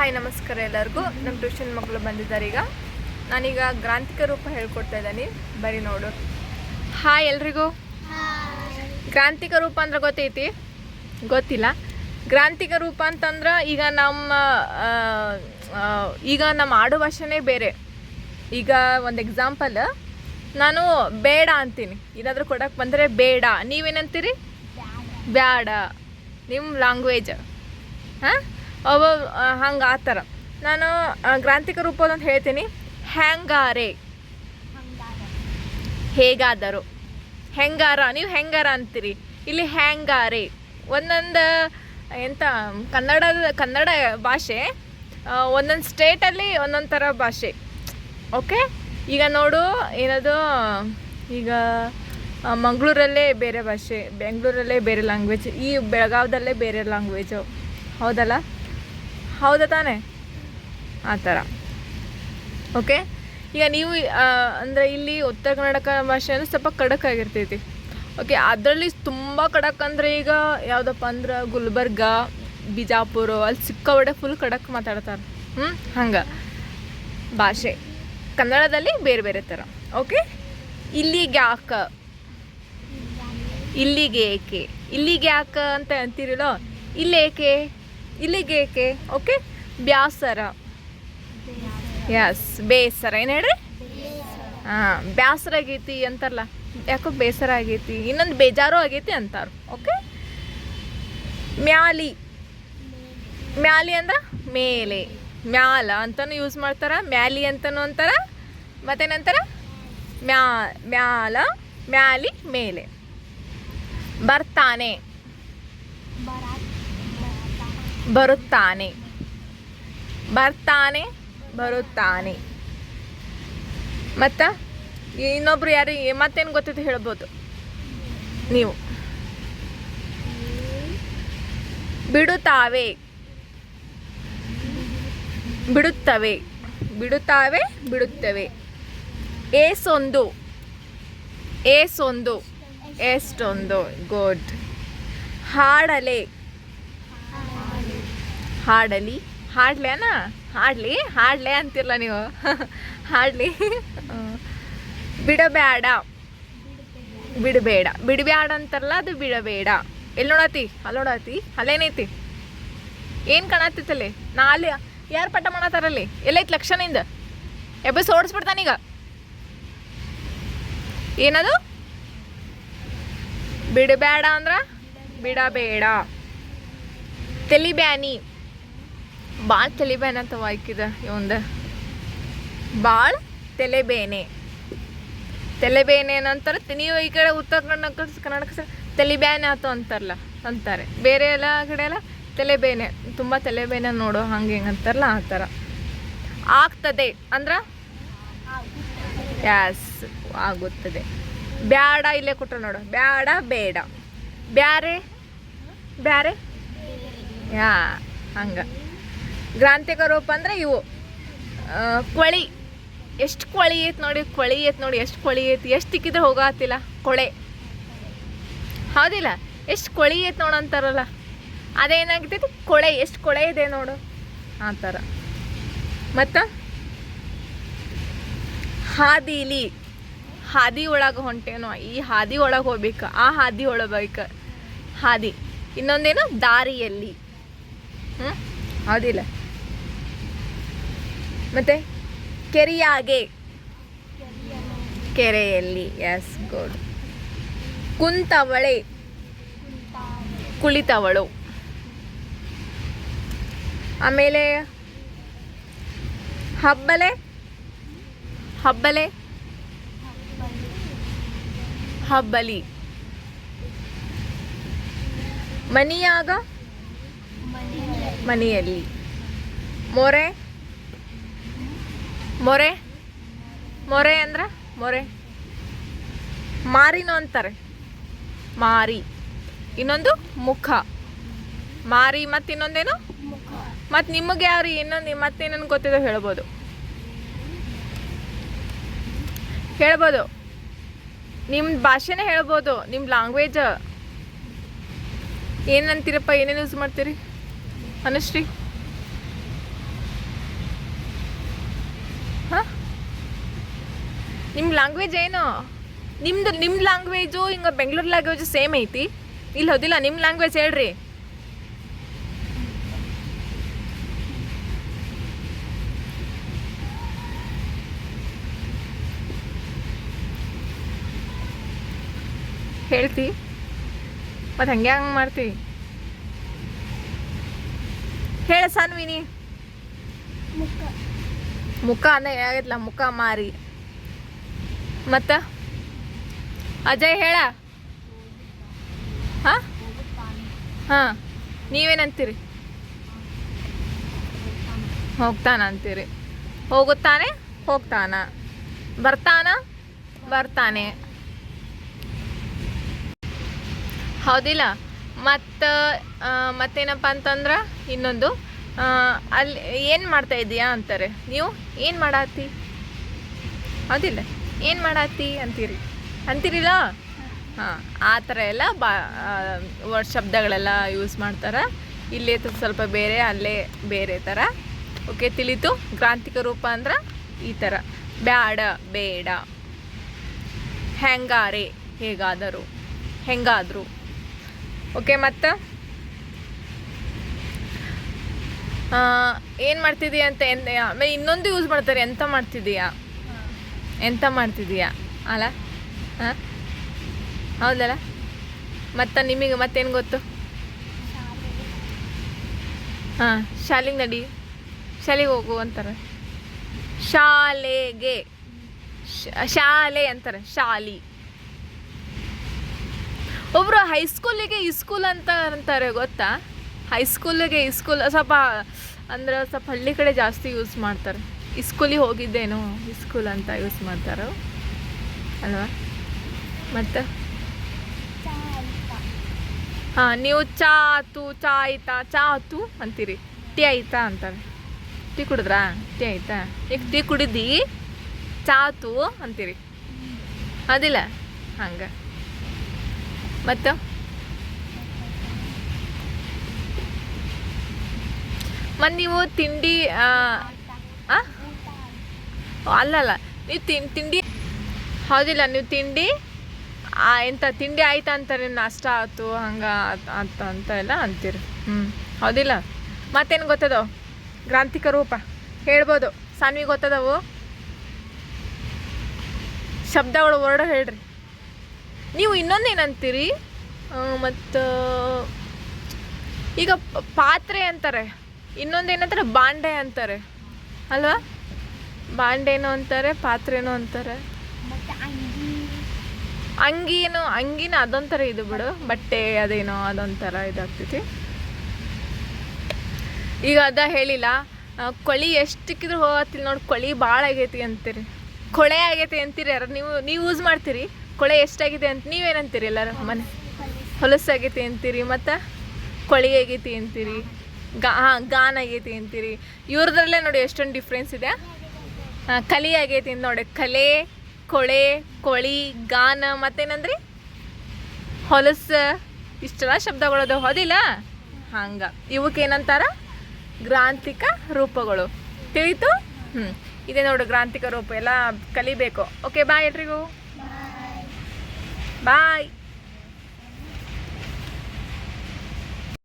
Hi ನಮಸ್ಕಾರ ಎಲ್ಲರಿಗೂ. ನಮ್ಮ ಟ್ಯೂಷನ್ ಮಕ್ಕಳು ಬಂದಿದ್ದಾರೆ ಈಗ. ನಾನೀಗ ಗ್ರಾಂಥಿಕ ರೂಪ ಹೇಳ್ಕೊಡ್ತಾ ಇದ್ದೀನಿ. ಬರೀ ನೋಡು. ಹಾಯ್ ಎಲ್ರಿಗೂ. ಗ್ರಾಂಥಿಕ ರೂಪ ಅಂದ್ರೆ ಗೊತ್ತೈತಿ? ಗೊತ್ತಿಲ್ಲ. ಗ್ರಾಂಥಿಕ ರೂಪ ಅಂತಂದ್ರೆ ಈಗ ನಮ್ಮ ಈಗ ನಮ್ಮ ಆಡು ಭಾಷೆನೇ ಬೇರೆ. ಈಗ ಒಂದು ಎಕ್ಸಾಂಪಲ್ ನಾನು ಬೇಡ ಅಂತೀನಿ. ಏನಾದರೂ ಕೊಡಕ್ಕೆ ಬಂದರೆ ಬೇಡ. ನೀವೇನಂತೀರಿ? ಬ್ಯಾಡ. ನಿಮ್ಮ ಲ್ಯಾಂಗ್ವೇಜ್ ಹಾಂ? ಒಬ್ಬ ಹಂಗೆ ಆ ಥರ ನಾನು ಗ್ರಾಂಥಿಕ ರೂಪದಂತ ಹೇಳ್ತೀನಿ. ಹ್ಯಾಂಗಾರೆ ಹೇಗಾದರು? ಹೆಂಗಾರ? ನೀವು ಹೆಂಗಾರ ಅಂತೀರಿ? ಇಲ್ಲಿ ಹ್ಯಾಂಗಾರೆ ಒಂದೊಂದು ಎಂಥ ಕನ್ನಡದ ಕನ್ನಡ ಭಾಷೆ ಒಂದೊಂದು ಸ್ಟೇಟಲ್ಲಿ ಒಂದೊಂದು ಥರ ಭಾಷೆ. ಓಕೆ ಈಗ ನೋಡು, ಏನದು, ಈಗ ಮಂಗಳೂರಲ್ಲೇ ಬೇರೆ ಭಾಷೆ, ಬೆಂಗಳೂರಲ್ಲೇ ಬೇರೆ ಲ್ಯಾಂಗ್ವೇಜ್ ಈ ಬೆಳಗಾವದಲ್ಲೇ ಬೇರೆ ಲ್ಯಾಂಗ್ವೇಜು ಹೌದಲ್ಲ? ಹೌದಾ ತಾನೇ? ಆ ಥರ. ಓಕೆ ಈಗ ನೀವು ಅಂದರೆ ಇಲ್ಲಿ ಉತ್ತರ ಕರ್ನಾಟಕ ಭಾಷೆ ಅಂದರೆ ಸ್ವಲ್ಪ ಖಡಕ್ ಆಗಿರ್ತೈತಿ. ಓಕೆ ಅದರಲ್ಲಿ ತುಂಬ ಖಡಕ್ ಅಂದರೆ ಈಗ ಯಾವುದಪ್ಪ ಅಂದ್ರೆ ಗುಲ್ಬರ್ಗ, ಬಿಜಾಪುರ, ಅಲ್ಲಿ ಸಿಕ್ಕವಡೆ ಫುಲ್ ಖಡಕ್ ಮಾತಾಡ್ತಾರೆ. ಹ್ಞೂ ಹಂಗೆ. ಭಾಷೆ. ಕನ್ನಡದಲ್ಲಿ ಬೇರೆ ಬೇರೆ ಥರ. ಓಕೆ ಇಲ್ಲಿಗೆ ಯಾಕ? ಇಲ್ಲಿಗೆ ಏಕೆ? ಇಲ್ಲಿಗೆ ಯಾಕ ಅಂತ ಅಂತೀರಲ್ಲ? ಇಲ್ಲೇಕೆ? ಇಲ್ಲಿಗೆ ಏಕೆ? ಓಕೆ ಬ್ಯಾಸರ. ಎಸ್ ಬೇಸರ. ಏನು ಹೇಳ್ರಿ? ಹಾಂ, ಬ್ಯಾಸರ ಆಗೈತಿ ಅಂತಾರಲ್ಲ, ಯಾಕೋ ಬೇಸರ ಆಗೈತಿ. ಇನ್ನೊಂದು ಬೇಜಾರು ಆಗೈತಿ ಅಂತಾರೆ. ಓಕೆ ಮ್ಯಾಲಿ. ಮ್ಯಾಲಿ ಅಂದ್ರೆ ಮೇಲೆ. ಮ್ಯಾಲ ಅಂತಲೂ ಯೂಸ್ ಮಾಡ್ತಾರ, ಮ್ಯಾಲಿ ಅಂತಲೂ ಅಂತಾರ, ಮತ್ತೇನಂತಾರ? ಮ್ಯಾ, ಮ್ಯಾಲ, ಮ್ಯಾಲಿ, ಮೇಲೆ. ಬರ್ತಾನೆ. ಬರುತ್ತಾನೆ. ಬರ್ತಾನೆ, ಬರುತ್ತಾನೆ. ಮತ್ತು ಇನ್ನೊಬ್ರು ಯಾರು ಮತ್ತೇನು ಗೊತ್ತಿದ್ದು ಹೇಳ್ಬೋದು. ನೀವು. ಬಿಡುತ್ತಾವೆ. ಬಿಡುತ್ತವೆ. ಬಿಡುತ್ತಾವೆ, ಬಿಡುತ್ತವೆ. ಏಸೊಂದು. ಏಸೊಂದು. ಎಷ್ಟೊಂದು. ಗುಡ್. ಹಾಡಲೆ. ಹಾಡಲಿ. ಹಾಡ್ಲೇನ? ಹಾಡ್ಲಿ? ಹಾಡ್ಲೆ ಅಂತಿರಲ್ಲ ನೀವು. ಹಾಡ್ಲಿ. ಬಿಡಬೇಡ. ಬಿಡಬೇಡ. ಬಿಡಬೇಡ ಅಂತಾರಲ್ಲ ಅದು ಬಿಡಬೇಡ. ಎಲ್ಲಿ ನೋಡತಿ? ಅಲ್ಲಿ ನೋಡತಿ? ಅಲ್ಲೇನೈತಿ? ಏನು ಕಾಣತ್ತಿತ್ತಲ್ಲಿ ನಾ ಅಲ್ಲಿ ಯಾರು ಪಟ್ಟ ಮಾಡತ್ತಾರಲ್ಲಿ ಎಲ್ಲೈತಿ ಲಕ್ಷಣಿಂದ ಎಬ್ಬಸ್ ಓಡಿಸ್ಬಿಡ್ತಾನೀಗ ಏನದು? ಬಿಡಬೇಡ ಅಂದ್ರ ಬಿಡಬೇಡ. ತೆಲಿಬ್ಯಾನಿ. ಭಾಳ ತಲೆಬೇನೆ ಅಂತ ವಾಯ್ಕಿದ ಇವಂದ ಭಾಳ ತಲೆಬೇನೆ. ತಲೆಬೇನೆ ಏನಂತಾರೆ? ನೀವು ಈ ಕಡೆ ಉತ್ತರ ಕನ್ನಡ ಕರ್ನಾಟಕ ಸರ್ ತಲೆಬ್ಯಾನೆ ಆತು ಅಂತಾರಲ್ಲ, ಅಂತಾರೆ. ಬೇರೆ ಎಲ್ಲ ಕಡೆ ಎಲ್ಲ ತಲೆಬೇನೆ, ತುಂಬ ತಲೆಬೇನೆ ನೋಡು ಹಂಗೆ ಹಿಂಗೆ ಅಂತಾರಲ್ಲ, ಆ ಥರ. ಆಗ್ತದೆ ಅಂದ್ರೆ? ಯಾಸ್ ಆಗುತ್ತದೆ. ಬ್ಯಾಡ ಇಲ್ಲೇ ಕೊಟ್ರ ನೋಡು. ಬ್ಯಾಡ, ಬೇಡ. ಬ್ಯಾರೆ? ಬ್ಯಾರೆ? ಯಾ, ಹಂಗೆ. ಗ್ರಾಂಥಿಕ ರೂಪ ಅಂದ್ರೆ ಇವು. ಕೊಳಿ ಎಷ್ಟು ಕೊಳಿ ಐತೆ ನೋಡಿ ಕೊಳಿ ಐತೆ ನೋಡಿ ಎಷ್ಟು ಕೊಳಿ ಐತಿ ಎಷ್ಟು ತಿಕ್ಕಿದ್ರೆ ಹೋಗತ್ತಿಲ್ಲ ಕೊಳೆ. ಹೌದಿಲ್ಲ? ಎಷ್ಟು ಕೊಳಿ ಐತೆ ನೋಡು ಅಂತಾರಲ್ಲ. ಅದೇನಾಗ್ತೈತಿ? ಕೊಳೆ ಎಷ್ಟು ಕೊಳೆ ಇದೆ ನೋಡು. ಆ ಥರ ಮತ್ತು? ಹಾದಿಲಿ. ಹಾದಿ ಒಳಗೆ ಹೊಂಟೇನೋ ಈ ಹಾದಿ ಒಳಗೆ ಹೋಗ್ಬೇಕು ಆ ಹಾದಿ ಒಳಬೇಕು ಹಾದಿ. ಇನ್ನೊಂದೇನು? ದಾರಿಯಲ್ಲಿ. ಹ್ಞೂ ಹೌದಿಲ್ಲ. ಮತ್ತೆ ಕೆರಿಯಾಗೆ. ಕೆರೆಯಲ್ಲಿ ಎಸ್ ಗುಡ್ ಕುಂತವಳೆ. ಕುಳಿತವಳು. ಆಮೇಲೆ ಹಬ್ಬಲೆ? ಹಬ್ಬಲೆ? ಹಬ್ಬಲಿ. ಮನಿಯಾಗ? ಮನೆಯಲ್ಲಿ. ಮೊರೆ? ಮೊರೆ? ಮೊರೆ ಅಂದ್ರೆ? ಮೊರೆ. ಮಾರಿನೋ ಅಂತಾರೆ. ಮಾರಿ. ಇನ್ನೊಂದು ಮುಖ. ಮಾರಿ ಮತ್ತು ಇನ್ನೊಂದೇನು? ಮತ್ತು ನಿಮಗೆ ಯಾರು ಇನ್ನೊಂದು ಮತ್ತೇನೇನು ಗೊತ್ತಿದೆ ಹೇಳ್ಬೋದು. ಹೇಳ್ಬೋದು. ನಿಮ್ಮ ಭಾಷೆನೇ ಹೇಳ್ಬೋದು. ನಿಮ್ಮ ಲ್ಯಾಂಗ್ವೇಜ್ ಏನಂತೀರಪ್ಪ ಏನೇನು ಯೂಸ್ ಮಾಡ್ತೀರಿ? ಅನುಶ್ರೀ? ನಿಮ್ಮ ಲ್ಯಾಂಗ್ವೇಜ್ ಏನು? ನಿಮ್ದು ನಿಮ್ಮ ಲ್ಯಾಂಗ್ವೇಜು ಹಿಂಗೆ ಬೆಂಗಳೂರು ಲ್ಯಾಂಗ್ವೇಜು ಸೇಮ್ ಐತಿ. ಇಲ್ಲಿ ಹೌದಿಲ್ಲ ನಿಮ್ಮ ಲ್ಯಾಂಗ್ವೇಜ್ ಹೇಳ್ರಿ. ಹೇಳ್ತಿ. ಮತ್ತೆ ಹಂಗೆ ಹಂಗೆ ಮಾಡ್ತಿ. ಹೇಳ ಸನ್ವಿನಿ. ಮುಖ. ಮುಖ ಆಗೈತ್ಲ ಮುಖ ಮಾರಿ. ಮತ್ತ? ಅಜಯ್ ಹೇಳ. ಹಾಂ? ಹಾ, ನೀವೇನಂತೀರಿ? ಹೋಗ್ತಾನ ಅಂತೀರಿ. ಹೋಗುತ್ತಾನೆ? ಹೋಗ್ತಾನ? ಬರ್ತಾನ? ಬರ್ತಾನೆ. ಹೌದಿಲ್ಲ. ಮತ್ತು ಮತ್ತೇನಪ್ಪ ಅಂತಂದ್ರೆ ಇನ್ನೊಂದು. ಅಲ್ಲಿ ಏನು ಮಾಡ್ತಾ ಇದೀಯಾ ಅಂತಾರೆ? ನೀವು ಏನು ಮಾಡಾತಿ? ಹೌದಿಲ್ಲ. ಏನು ಮಾಡತ್ತಿ ಅಂತೀರಿ? ಅಂತೀರಿಲ್ಲ? ಹಾಂ, ಆ ಥರ ಎಲ್ಲ ಬಾ ಶಬ್ದಗಳೆಲ್ಲ ಯೂಸ್ ಮಾಡ್ತಾರೆ. ಇಲ್ಲಿ ಸ್ವಲ್ಪ ಬೇರೆ, ಅಲ್ಲೇ ಬೇರೆ ಥರ ಓಕೆ ತಿಳಿತು. ಗ್ರಾಂಥಿಕ ರೂಪ ಅಂದ್ರೆ ಈ ಥರ ಬ್ಯಾಡ, ಬೇಡ. ಹೆಂಗಾರೆ, ಹೇಗಾದರು. ಹೆಂಗಾದರು. ಓಕೆ ಮತ್ತು? ಏನು ಮಾಡ್ತಿದೀಯ ಅಂತ ಎಂತ ಆಮೇಲೆ ಇನ್ನೊಂದು ಯೂಸ್ ಮಾಡ್ತಾರೆ. ಎಂತ ಮಾಡ್ತಿದೀಯಾ? ಎಂತ ಮಾಡ್ತಿದ್ದೀಯಾ? ಅಲ್ಲ ಹಾಂ? ಹೌದಲ್ಲ? ಮತ್ತು ನಿಮಗೆ ಮತ್ತೇನು ಗೊತ್ತು? ಹಾಂ, ಶಾಲೆಗೆ ನಡಿ. ಶಾಲೆಗೆ ಹೋಗು ಅಂತಾರೆ. ಶಾಲೆಗೆ. ಶಾಲೆ ಅಂತಾರೆ, ಶಾಲಿ. ಒಬ್ರು ಹೈಸ್ಕೂಲಿಗೆ ಇಸ್ಕೂಲ್ ಅಂತ ಅಂತಾರೆ, ಗೊತ್ತಾ? ಹೈಸ್ಕೂಲಿಗೆ ಇಸ್ಕೂಲ್ ಸ್ವಲ್ಪ, ಅಂದ್ರೆ ಸ್ವಲ್ಪ ಹಳ್ಳಿ ಕಡೆ ಜಾಸ್ತಿ ಯೂಸ್ ಮಾಡ್ತಾರೆ. ಇಸ್ಕೂಲಿಗೆ ಹೋಗಿದ್ದೇನು? ಇಸ್ಕೂಲ್ ಅಂತ ಯೂಸ್ ಮಾಡ್ತಾರೆ? ಅಲ್ವಾ? ಮತ್ತು? ಹಾಂ, ನೀವು ಚಾ ಆತು ಚಾ ಆಯ್ತಾ? ಚಾ ಆತು ಅಂತೀರಿ. ಟೀ ಆಯ್ತಾ ಅಂತಾರೆ. ಟೀ ಕುಡಿದ್ರಾ? ಟೀ ಆಯ್ತಾ? ಈಗ ಟೀ ಕುಡಿದಿ ಚಾ ಆತು ಅಂತೀರಿ. ಅದಿಲ್ಲ? ಹಂಗೆ. ಮತ್ತು? ಮತ್ತು ನೀವು ತಿಂಡಿ ಆ? ಅಲ್ಲಲ್ಲ ನೀವು ತಿನ್, ತಿಂಡಿ? ಹೌದಿಲ್ಲ, ನೀವು ತಿಂಡಿ? ಎಂಥ ತಿಂಡಿ ಆಯ್ತಾ ಅಂತಾರೆ ನಾಷ್ಟ ಆಯ್ತು ಹಂಗೆ ಆತ ಅಂತ ಎಲ್ಲ ಅಂತೀರಿ. ಹ್ಞೂ ಹೌದಿಲ್ಲ. ಮತ್ತೇನು ಗೊತ್ತದವು ಗ್ರಾಂಥಿಕ ರೂಪ. ಹೇಳ್ಬೋದು. ಸಾನ್ವಿ ಗೊತ್ತದವು? ಶಬ್ದಗಳು ವರ್ಡ್ ಹೇಳ್ರಿ. ನೀವು ಇನ್ನೊಂದೇನಂತೀರಿ? ಮತ್ತು, ಈಗ ಪಾತ್ರೆ ಅಂತಾರೆ. ಇನ್ನೊಂದೇನಂತಾರೆ? ಬಾಂಡೆ ಅಂತಾರೆ. ಅಲ್ವಾ? ಬಾಂಡೆನೂ ಅಂತಾರೆ ಪಾತ್ರೆನೋ ಅಂತಾರೆ. ಅಂಗಿನೂ ಅಂಗಿನ ಅದೊಂಥರ ಇದು ಬಿಡು ಬಟ್ಟೆ ಅದೇನೋ ಅದೊಂಥರ ಇದಾಗ್ತೈತಿ. ಈಗ ಅದ ಹೇಳಿಲ್ಲ ಕೊಳಿ ಎಷ್ಟಕ್ಕಿದ್ರು ಹೋಗತ್ತಿಲ್ಲ ನೋಡಿ ಕೊಳಿ ಭಾಳ ಆಗೈತಿ ಅಂತೀರಿ. ಕೊಳೆ ಆಗೈತಿ ಅಂತೀರಿ ಯಾರು ನೀವು ನೀವು ಯೂಸ್ ಮಾಡ್ತೀರಿ? ಕೊಳೆ ಎಷ್ಟಾಗಿದೆ ಅಂತ ನೀವೇನಂತೀರಿ ಎಲ್ಲರೂ? ಮನೆ ಹೊಲಸಾಗೈತಿ ಅಂತೀರಿ ಮತ್ತು ಕೊಳಿ ಆಗೈತಿ ಅಂತೀರಿ ಗಾ ಹಾಂ ಗಾನ್ ಆಗೈತಿ ಅಂತೀರಿ. ಇವ್ರದ್ರಲ್ಲೇ ನೋಡಿ ಎಷ್ಟೊಂದು ಡಿಫ್ರೆನ್ಸ್ ಇದೆ. ಕಲಿ ಆಗೈತಿ ನೋಡಿ. ಕಲೆ ಕೊಳೆ ಕೊಳಿ ಗಾನ ಮತ್ತೇನಂದ್ರಿ? ಹೊಲಸ ಇಷ್ಟೆಲ್ಲ ಶಬ್ದಗಳದು. ಹೌದಿಲ್ಲ? ಹಂಗ. ಇವಕ್ಕೇನಂತಾರ? ಗ್ರಾಂತಿಕ ಗ್ರಾಂಥಿಕ ರೂಪಗಳು. ತಿಳಿತು? ಹ್ಞೂ ಇದೇ ನೋಡು ಗ್ರಾಂಥಿಕ ರೂಪ. ಎಲ್ಲ ಕಲಿಬೇಕು. ಓಕೆ ಬಾಯ್ ಎಲ್ರಿಗೂ. ಬಾಯ್